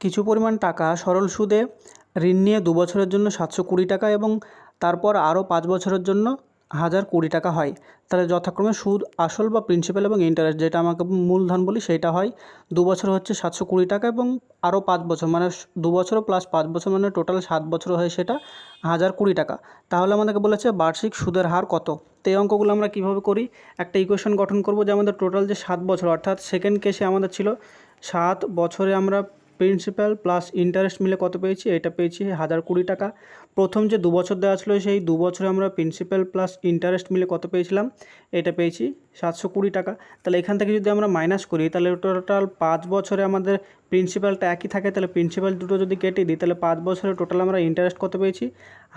কিছু পরিমাণ টাকা সরল সুদে ঋণ নিয়ে দু বছরের জন্য সাতশো কুড়ি টাকা এবং তারপর আরও পাঁচ বছরের জন্য হাজার কুড়ি টাকা হয়। তাহলে যথাক্রমে সুদ আসল বা প্রিন্সিপাল এবং ইন্টারেস্ট যেটা আমাকে মূলধন বলি সেটা হয় দু বছর হচ্ছে সাতশো কুড়ি টাকা এবং আরও পাঁচ বছর মানে দু বছর প্লাস পাঁচ বছর মানে টোটাল সাত বছর হয় সেটা হাজার কুড়ি টাকা। তাহলে আমাদেরকে বলেছে বার্ষিক সুদের হার কত? তো এই অঙ্কগুলো আমরা কীভাবে করি? একটা ইকুয়েশন গঠন করব যে আমাদের টোটাল যে সাত বছর, অর্থাৎ সেকেন্ড কেসে আমাদের ছিল সাত বছরে আমরা প্রিন্সিপাল প্লাস ইন্টারেস্ট মিলে কত পেয়েছি? এটা পেয়েছি হাজার কুড়ি টাকা। প্রথম যে দু বছর দেওয়া ছিল সেই দু বছরে আমরা প্রিন্সিপাল প্লাস ইন্টারেস্ট মিলে কত পেয়েছিলাম? এটা পেয়েছি সাতশো কুড়ি টাকা। তাহলে এখান থেকে যদি আমরা মাইনাস করি, তাহলে টোটাল পাঁচ বছরে আমাদের প্রিন্সিপালটা একই থাকে। তাহলে প্রিন্সিপাল দুটো যদি কেটে দিই, তাহলে পাঁচ বছরে টোটাল আমরা ইন্টারেস্ট কত পেয়েছি?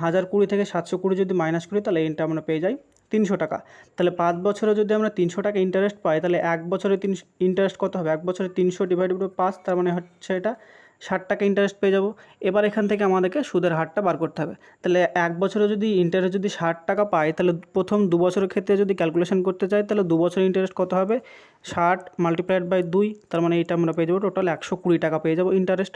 হাজার কুড়ি থেকে সাতশো কুড়ি যদি মাইনাস করি, তাহলে এটা আমরা পেয়ে যাই। তিনশো টাকা। তাহলে পাঁচ বছরে যদি আমরা তিনশো টাকা ইন্টারেস্ট পাই, তাহলে এক বছরে তিন ইন্টারেস্ট কত হবে? এক বছরে তিনশো ডিভাইডেড বাই পাঁচ, তার মানে হচ্ছে এটা ষাট টাকা ইন্টারেস্ট পেয়ে যাব। এবার এখান থেকে আমাদেরকে সুদের হারটা বার করতে হবে। তাহলে এক বছরে যদি ইন্টারেস্ট যদি ষাট টাকা পাই, তাহলে প্রথম দু বছরের ক্ষেত্রে যদি ক্যালকুলেশন করতে চাই, তাহলে দু বছর ইন্টারেস্ট কত হবে? ষাট মাল্টিপ্লাইড বাই দুই, তার মানে এটা আমরা পেয়ে যাব টোটাল একশো কুড়ি টাকা পেয়ে যাব ইন্টারেস্ট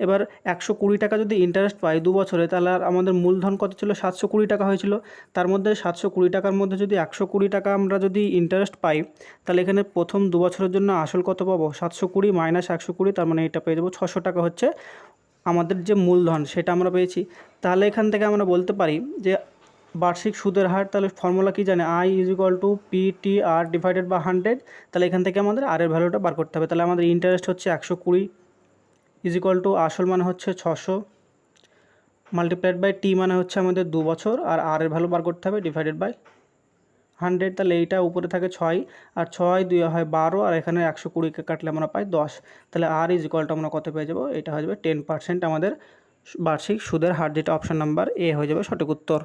এবার একশো কুড়ি টাকা যদি ইন্টারেস্ট পাই দু বছরে, তাহলে আর আমাদের মূলধন কত ছিল? সাতশো কুড়ি টাকা হয়েছিল। তার মধ্যে সাতশো কুড়ি টাকার মধ্যে যদি একশো কুড়ি টাকা আমরা যদি ইন্টারেস্ট পাই, তাহলে এখানে প্রথম দু বছরের জন্য আসল কত পাবো? সাতশো কুড়ি মাইনাস একশো কুড়ি, তার মানে এটা পেয়ে যাব ছশো টাকা হচ্ছে আমাদের যে মূলধন, সেটা আমরা পেয়েছি। তাহলে এখান থেকে আমরা বলতে পারি যে বার্ষিক সুদের হার, তাহলে ফর্মুলা কী জানে? I is equal to P T R divided by hundred তাহলে এখান থেকে আমাদের আর এর ভ্যালুটা বার করতে হবে। তাহলে আমাদের ইন্টারেস্ট হচ্ছে একশো কুড়ি ইজ ইকুয়াল টু আসল মানে হচ্ছে ছশো মাল্টিপ্লাইড বাই টি মানে হচ্ছে আমাদের দু বছর, আর আর এর ভ্যালু বার করতে হবে ডিভাইডেড বাই হান্ড্রেড তাহলে এইটা উপরে থাকে ছয়, আর ছয় দুই হয় বারো, আর এখানে একশো কুড়িকে কাটলে আমরা পাই দশ, তাহলে আর ইজ ইকুয়ালটা আমরা কত পেয়ে যাব? এটা হয়ে যাবে টেন পার্সেন্ট আমাদের বার্ষিক সুদের হার, যেটা অপশান নাম্বার এ হয়ে যাবে সঠিক উত্তর।